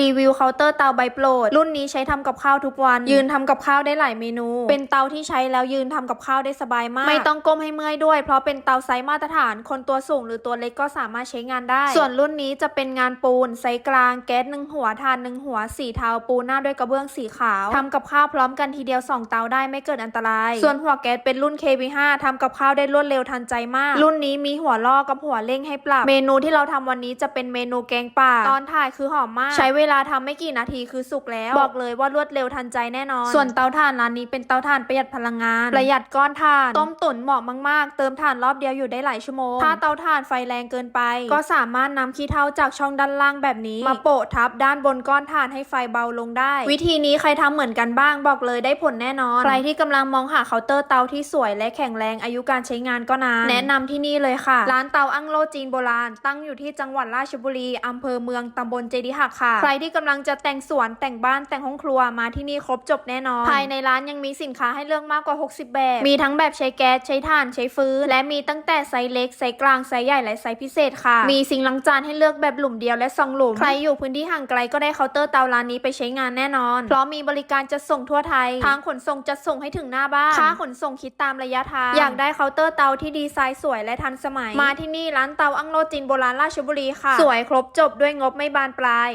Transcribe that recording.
รีวิวเคาน์เตอร์เตาใบโปรด รุ่นนี้ใช้ทำกับข้าวทุกวัน ยืนทำกับข้าวได้หลายเมนู เป็นเตาที่ใช้แล้วยืนทำกับข้าวได้สบายมาก ไม่ต้องก้มให้เมื่อยด้วย เพราะเป็นเตาไซส์มาตรฐาน คนตัวสูงหรือตัวเล็กก็สามารถใช้งานได้ ส่วนรุ่นนี้จะเป็นงานปูนไซส์กลางแก๊สหนึ่งหัวทานหนึ่งหัวสีเทาปูหน้าด้วยกระเบื้องสีขาวทำกับข้าวพร้อมกันทีเดียวสองเตาได้ไม่เกิดอันตราย ส่วนหัวแก๊สเป็นรุ่น KB5 ทำกับข้าวได้รวดเร็วทันใจมาก รุ่นนี้มีหัวลอกกับหัวเร่งให้ปรับ เมนูที่เราทำวันนี้จะเป็นเมนูแกงป่าตอนถ่ายคือหอมมากใช้เวลาทำไม่กี่นาทีคือสุกแล้ว บอกเลยว่ารวดเร็วทันใจแน่นอน ส่วนเตาถ่านร้านนี้เป็นเตาถ่านประหยัดพลังงาน ประหยัดก้อนถ่าน ต้มตุ๋นเหมาะมากๆ เติมถ่านรอบเดียวอยู่ได้หลายชั่วโมง ถ้าเตาถ่านไฟแรงเกินไป ก็สามารถนำขี้เถ้าจากช่องด้านล่างแบบนี้ มาโปะทับด้านบนก้อนถ่านให้ไฟเบาลงได้ วิธีนี้ใครทำเหมือนกันบ้างบอกเลยได้ผลแน่นอน ใครที่กำลังมองหาเคาน์เตอร์เตาที่สวยและแข็งแรงอายุการใช้งานก็นาน แนะนำที่นี่เลยค่ะ ร้านเตาอั้งโลจีนโบราณ ตั้งอยู่ที่จังหวัดราชบุรีอำเภอเมืองตำบลเจดีหักค่ะใครที่กำลังจะแต่งสวนแต่งบ้านแต่งห้องครัวมาที่นี่ครบจบแน่นอน ภายในร้านยังมีสินค้าให้เลือกมากกว่า 60 แบบ มีทั้งแบบใช้แก๊สใช้ถ่านใช้ฟืนและมีตั้งแต่ไซส์เล็กไซส์กลางไซส์ใหญ่และไซส์พิเศษค่ะ มีซิงค์ล้างจานให้เลือกแบบหลุมเดียวและซองหลุม ใครอยู่พื้นที่ห่างไกลก็ได้เคาน์เตอร์เตาร้านนี้ไปใช้งานแน่นอน เพราะมีบริการจัดส่งทั่วไทย ทางขนส่งจัดส่งให้ถึงหน้าบ้าน ค่าขนส่งคิดตามระยะทาง อยากได้เคาน์เตอร์เตาที่ดีไซน์สวยและทันสมัย มาที่นี่ร้านเตาอั้งโลจินโบราณราชบุรีค่ะ สวยครบจบด้วยงบไม่บานปลาย